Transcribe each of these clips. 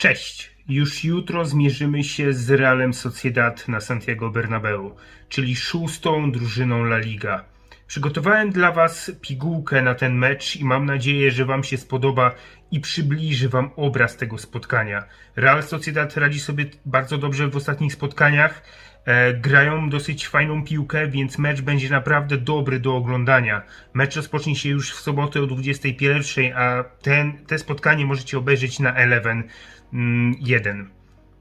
Cześć! Już jutro zmierzymy się z Realem Sociedad na Santiago Bernabeu, czyli szóstą drużyną La Liga. Przygotowałem dla Was pigułkę na ten mecz i mam nadzieję, że Wam się spodoba i przybliży Wam obraz tego spotkania. Real Sociedad radzi sobie bardzo dobrze w ostatnich spotkaniach. E, grają dosyć fajną piłkę, więc mecz będzie naprawdę dobry do oglądania. Mecz rozpocznie się już w sobotę o 21, a ten, te spotkanie możecie obejrzeć na Eleven mm, 1.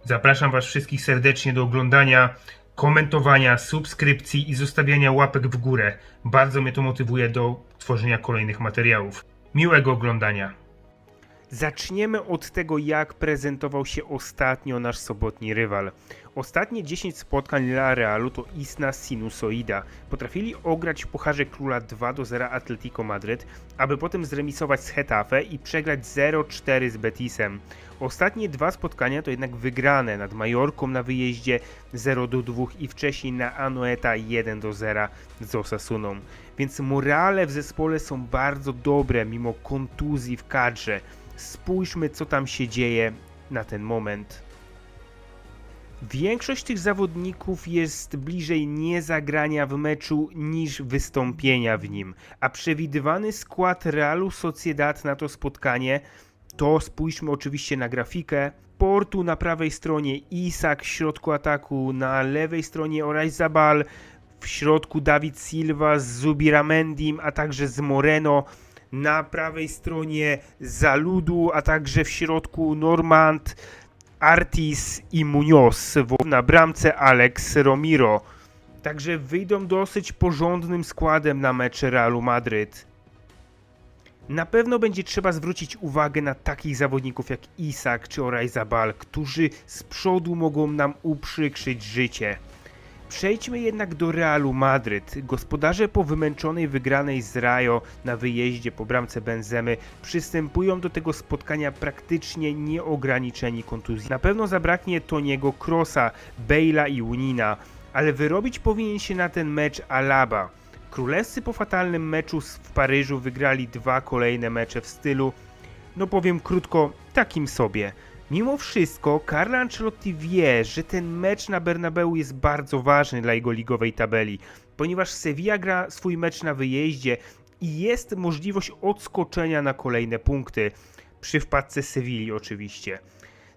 Zapraszam Was wszystkich serdecznie do oglądania, komentowania, subskrypcji i zostawiania łapek w górę. Bardzo mnie to motywuje do tworzenia kolejnych materiałów. Miłego oglądania. Zaczniemy od tego, jak prezentował się ostatnio nasz sobotni rywal. Ostatnie 10 spotkań La Realu to istna sinusoida. Potrafili ograć w Pucharze Króla 2 do 0 Atletico Madryt, aby potem zremisować z Hetafe i przegrać 0-4 z Betisem. Ostatnie dwa spotkania to jednak wygrane nad Majorką na wyjeździe 0 do 2 i wcześniej na Anoeta 1 do 0 z Osasuną. Więc morale w zespole są bardzo dobre mimo kontuzji w kadrze. Spójrzmy co tam się dzieje na ten moment. Większość tych zawodników jest bliżej niezagrania w meczu niż wystąpienia w nim, a przewidywany skład Realu Sociedad na to spotkanie to spójrzmy oczywiście na grafikę. Portu na prawej stronie Isak w środku ataku, na lewej stronie Zabal, w środku Dawid Silva z Zubiramendim, a także z Moreno. Na prawej stronie Zaludu, a także w środku Normand, Artis i Munoz. Na bramce Alex Romiro. Także wyjdą dosyć porządnym składem na mecz Realu Madryt. Na pewno będzie trzeba zwrócić uwagę na takich zawodników jak Isak czy Orajzabal, którzy z przodu mogą nam uprzykrzyć życie. Przejdźmy jednak do Realu Madryt. Gospodarze po wymęczonej wygranej z Rajo na wyjeździe po bramce Benzemy przystępują do tego spotkania praktycznie nieograniczeni kontuzji. Na pewno zabraknie Toniego Krosa, Bale'a i Unina, ale wyrobić powinien się na ten mecz Alaba. Królewscy po fatalnym meczu w Paryżu wygrali dwa kolejne mecze w stylu, no powiem krótko, takim sobie. Mimo wszystko, Carlo Ancelotti wie, że ten mecz na Bernabeu jest bardzo ważny dla jego ligowej tabeli, ponieważ Sevilla gra swój mecz na wyjeździe i jest możliwość odskoczenia na kolejne punkty. Przy wpadce Sewilli oczywiście.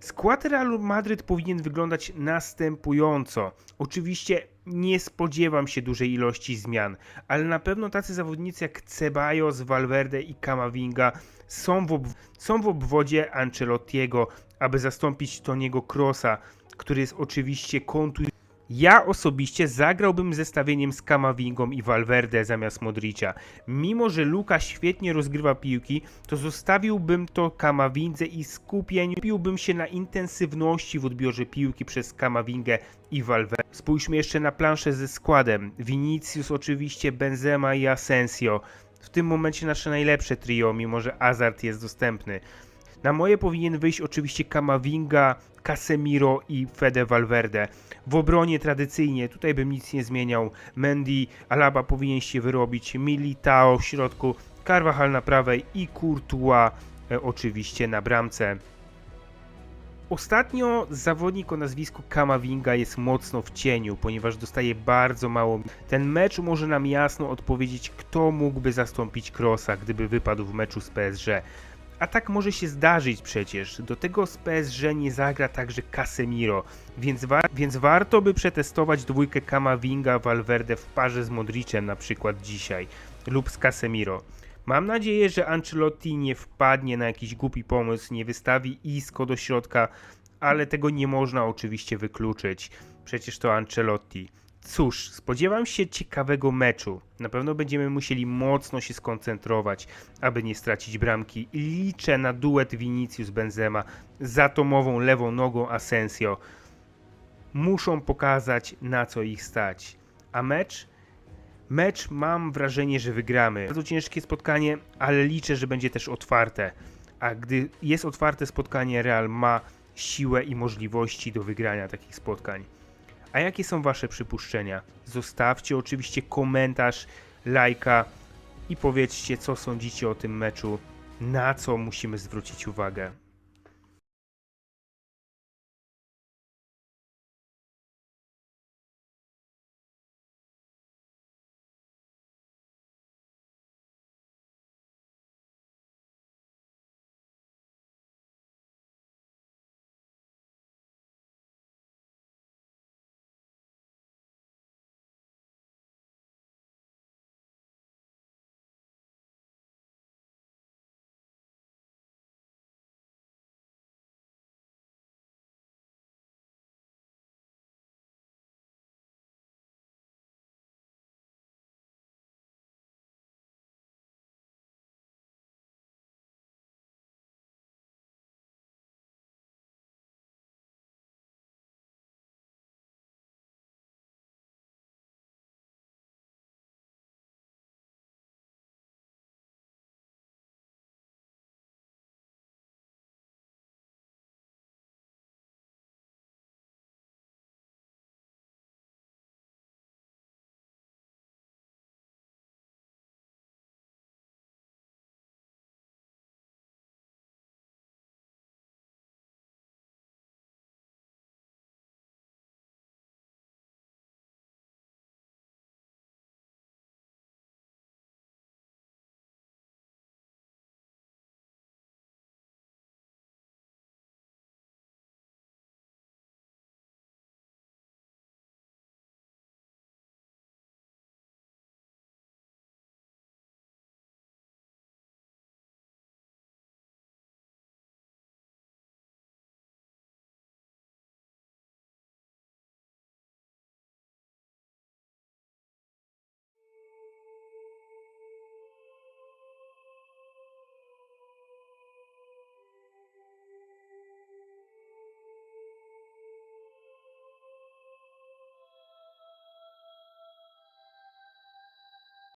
Skład Realu Madryt powinien wyglądać następująco. Oczywiście nie spodziewam się dużej ilości zmian, ale na pewno tacy zawodnicy jak Ceballos, Valverde i Camavinga są w, są w obwodzie Ancelottiego, aby zastąpić Toniego Krosa, który jest oczywiście kontuzją ja osobiście zagrałbym zestawieniem z Kamawingą i Valverde zamiast Modricia. Mimo, że Luka świetnie rozgrywa piłki, to zostawiłbym to Kamawindze i. Skupiłbym się na intensywności w odbiorze piłki przez Kamawingę i Valverde. Spójrzmy jeszcze na planszę ze składem. Vinicius oczywiście, Benzema i Asensio. W tym momencie nasze najlepsze trio, mimo że Azart jest dostępny. Na moje powinien wyjść oczywiście Kamavinga, Casemiro i Fede Valverde. W obronie tradycyjnie, tutaj bym nic nie zmieniał. Mendy, Alaba powinien się wyrobić, Militao w środku, Carvajal na prawej i Courtois e, oczywiście na bramce. Ostatnio zawodnik o nazwisku Kamavinga jest mocno w cieniu, ponieważ dostaje bardzo mało. Ten mecz może nam jasno odpowiedzieć, kto mógłby zastąpić Krosa, gdyby wypadł w meczu z PSG. A tak może się zdarzyć przecież. Do tego z PSG nie zagra także Casemiro, więc, wa więc warto by przetestować dwójkę Kamavinga Valverde w parze z Modricem na przykład dzisiaj lub z Casemiro. Mam nadzieję, że Ancelotti nie wpadnie na jakiś głupi pomysł, nie wystawi Isco do środka, ale tego nie można oczywiście wykluczyć. Przecież to Ancelotti. Cóż, spodziewam się ciekawego meczu. Na pewno będziemy musieli mocno się skoncentrować, aby nie stracić bramki. Liczę na duet Vinicius Benzema z atomową lewą nogą Asensio. Muszą pokazać na co ich stać. A mecz? Mecz mam wrażenie, że wygramy. Bardzo ciężkie spotkanie, ale liczę, że będzie też otwarte. A gdy jest otwarte spotkanie, Real ma siłę i możliwości do wygrania takich spotkań. A jakie są Wasze przypuszczenia? Zostawcie oczywiście komentarz, lajka i powiedzcie, co sądzicie o tym meczu, na co musimy zwrócić uwagę.